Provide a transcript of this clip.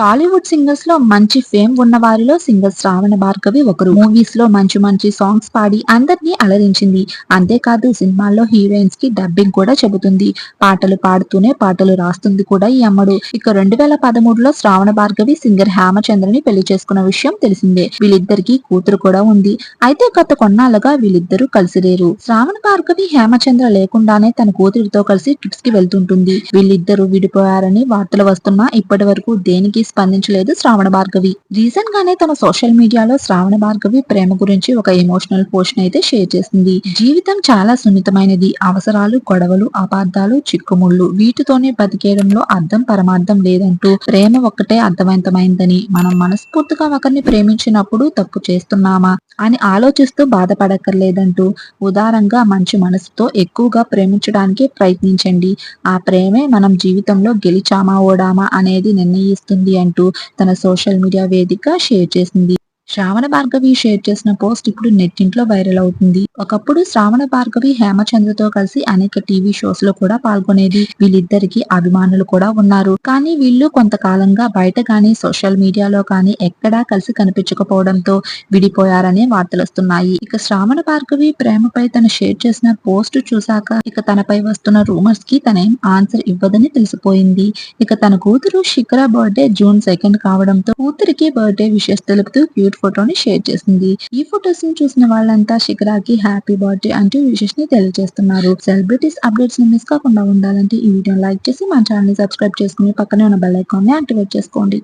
టాలీవుడ్ సింగర్స్లో మంచి ఫేమ్ ఉన్న వారిలో సింగర్ శ్రావణ భార్గవి ఒకరు. మూవీస్లో మంచి మంచి సాంగ్స్ పాడి అందరినీ అలరించింది. అంతేకాదు సినిమాల్లో హీరోయిన్స్కి డబ్బింగ్ కూడా చెబుతుంది. పాటలు పాడుతూనే పాటలు రాస్తుంది కూడా ఈ అమ్మడు. ఇక రెండు వేల పదమూడులో శ్రావణ భార్గవి సింగర్ హేమచంద్రని పెళ్ళి చేసుకున్న విషయం తెలిసిందే. వీళ్ళిద్దరికి కూతురు కూడా ఉంది. అయితే గత కొన్నాళ్ళుగా వీళ్ళిద్దరూ కలిసి లేరు. శ్రావణ భార్గవి హేమచంద్ర లేకుండానే తన కూతురితో కలిసి ట్రిప్స్కి వెళ్తుంటుంది. వీళ్ళిద్దరూ విడిపోయారని వార్తలు వస్తున్నా ఇప్పటి వరకు దేనికి స్పందించలేదు శ్రావణ భార్గవి. రీసెంట్ గానే తన సోషల్ మీడియాలో శ్రావణ భార్గవి ప్రేమ గురించి ఒక ఎమోషనల్ పోస్ట్ అయితే షేర్ చేసింది. జీవితం చాలా సున్నితమైనది. అవసరాలు గొడవలు అపార్థాలు చిక్కుముళ్ళు వీటితోనే బతికేయడంలో అర్థం పరమార్థం లేదంటూ ప్రేమ ఒక్కటే అర్థవంతమైందని మనం మనస్ఫూర్తిగా ఒకరిని ప్రేమించినప్పుడు తప్పు చేస్తున్నామా అని ఆలోచిస్తూ బాధపడక్కర్లేదంటూ ఉదారంగా మంచి మనసుతో ఎక్కువగా ప్రేమించడానికి ప్రయత్నించండి. ఆ ప్రేమే మనం జీవితంలో గెలిచామా ఓడామా అనేది నిర్ణయిస్తుంది. అంటూ తన సోషల్ మీడియా వేదిక షేర్ చేసింది. శ్రావణ భార్గవి షేర్ చేసిన పోస్ట్ ఇప్పుడు నెట్టింట్లో వైరల్ అవుతుంది. ఒకప్పుడు శ్రావణ భార్గవి హేమచంద్రతో కలిసి అనేక టీవీ షోస్లో కూడా పాల్గొనేది. వీళ్ళిద్దరికి అభిమానులు కూడా ఉన్నారు. కానీ వీళ్ళు కొంతకాలంగా బయట కానీ సోషల్ మీడియాలో కానీ ఎక్కడా కలిసి కనిపించకపోవడంతో విడిపోయారనే వార్తలు వస్తున్నాయి. ఇక శ్రావణ భార్గవి ప్రేమపై తను షేర్ చేసిన పోస్ట్ చూశాక ఇక తనపై వస్తున్న రూమర్స్కి తనేం ఆన్సర్ ఇవ్వదని తెలిసిపోయింది. ఇక తన కూతురు శిఖర బర్త్డే జూన్ సెకండ్ కావడంతో కూతురికి బర్త్డే విషెస్ తెలుపుతూ క్యూట్ ఫోటోని షేర్ చేసింది. ఈ ఫొటోస్ని చూసిన వాళ్ళంతా శిఖరాకి హ్యాపీ బర్త్డే అంటూ విషెస్ని తెలియజేస్తున్నారు. సెలబ్రిటీస్ అప్డేట్స్ని మిస్ కాకుండా ఉండాలంటే ఈ వీడియో లైక్ చేసి మా ఛానల్ని సబ్స్క్రైబ్ చేసుకుని పక్కనే ఉన్న బెల్ ఐకాన్ని యాక్టివేట్ చేసుకోండి.